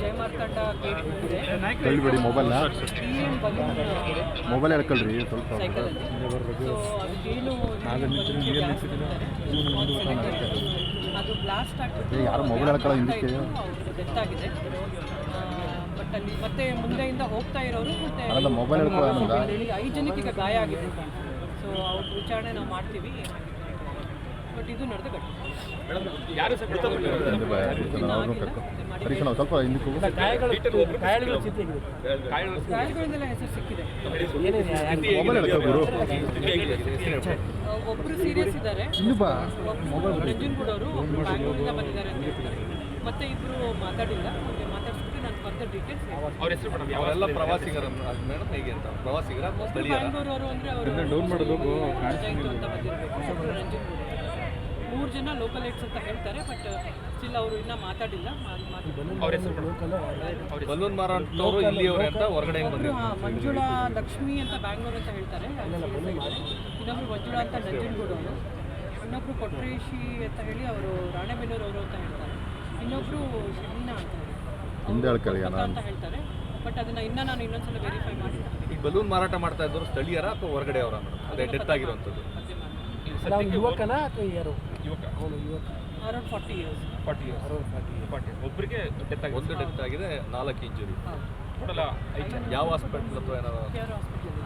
ಜಯ mobile ಮೊಬೈಲ್ನ mobile ಹೇಳ್ಕೊಳ್ರಿ ಸ್ವಲ್ಪ ಯಾರು ಮೊಬೈಲ್ ಎಳ್ಕೊಳ್ಳೋ ಹಿಂದಕ್ಕೆ. ಬಟ್ ಅಲ್ಲಿ ಮತ್ತೆ ಮುಂದೆಯಿಂದ ಹೋಗ್ತಾ ಇರೋರು ಮತ್ತೆ ಮೊಬೈಲ್ ಐದು ಜನಕ್ಕೆ ಈಗ ಗಾಯ ಆಗಿದೆ. ಸೊ ಅವ್ರ ವಿಚಾರಣೆ ನಾವು ಮಾಡ್ತೀವಿ. ಸ್ವಲ್ಪ ಹಿಂದಕ್ಕೆ ಹೆಸರು ಸಿಕ್ಕಿದೆ. ಮೊಬೈಲ್ ಹೇಳ್ಕೊ ಗುರು? ಒಬ್ಬರು ಸೀರಿಯಸ್ ಇದ್ದಾರೆ. ಅವರು ಬ್ಯಾಂಗ್ಳೂರಿಂದ ಬಂದಿದ್ದಾರೆ ಅಂತ ಹೇಳ್ತಾರೆ. ಮತ್ತೆ ಇಬ್ರು ಮಾತಾಡಿಲ್ಲ. ಅವ್ರಿಗೆ ಮಾತಾಡ್ಸ್ಬಿಟ್ಟು ನಾನು ಫರ್ದರ್ ಡೀಟೇಲ್ಸ್ ಅವ್ರ ಹೆಸರು ಮೇಡಮ್ ಅವರೆಲ್ಲ ಪ್ರವಾಸಿಗರ ಮೇಡಮ್ ಹೇಗೆ ಅಂತ? ಪ್ರವಾಸಿಗರ ಅವರು ಅಂದ್ರೆ ಅವರು ಡೌನ್ ಮಾಡೋದು ಅಂತ ಮೂರು ಜನ ಲೋಕಲ್ ಏಟ್ಸ್ ಅಂತ ಹೇಳ್ತಾರೆ ಬಟ್ ಸ್ಟಿಲ್ ಅವರು ಇನ್ನೂ ಮಾತಾಡಿಲ್ಲ ಬಲೂನ್ ಇಲ್ಲಿಯವರೇ ಅಂತ ಹೊರಗಡೆ ಮಂಜುಳಾ ಲಕ್ಷ್ಮಿ ಅಂತ ಬ್ಯಾಂಗ್ಳೂರ್ ಅಂತ ಹೇಳ್ತಾರೆ. ಇನ್ನೊಬ್ರು ಮಂಜುಳಾ ಅಂತ ನಂಜನಗೂಡು ಅವರು. ಇನ್ನೊಬ್ರು ಕೊಟ್ರೇಶಿ ಅಂತ ಹೇಳಿ ಅವರು ರಾಣೆಬೆನ್ನೂರು ಅವರು ಅಂತ ಹೇಳ್ತಾರೆ. ಇನ್ನೊಬ್ರು ಶಬೀನಾ ಅಂತ ಹೇಳ್ತಾರೆ. ಬಟ್ ಅದನ್ನ ಇನ್ನ ನಾನು ಇನ್ನೊಂದ್ಸಲ ವೆರಿಫೈ ಮಾಡಿ ಈ ಬಲೂನ್ ಮಾರಾಟ ಮಾಡ್ತಾ ಇದ್ದವರು ಸ್ಥಳೀಯರ ಅಥವಾ ಹೊರಗಡೆ ಅವರ ಅದೇ ಡೆತ್ ಆಗಿರುವಂಥದ್ದು. ಯುವಕನ ಅಥವಾ ಯಾರು ಯುವಕ? ಅರೌಂಡ್ ಫಾರ್ಟಿ ಇಯರ್ಸ್ ಫಾರ್ಟಿ ಒಬ್ಬರಿಗೆ ಡೆತ್ ಒಂದು ಡೆತ್ ಆಗಿದೆ ನಾಲ್ಕು ಇಂಜುರಿ ಯಾವ ಹಾಸ್ಪಿಟಲ್ ಅಥವಾ ಏನಾದ್ರು? Care hospital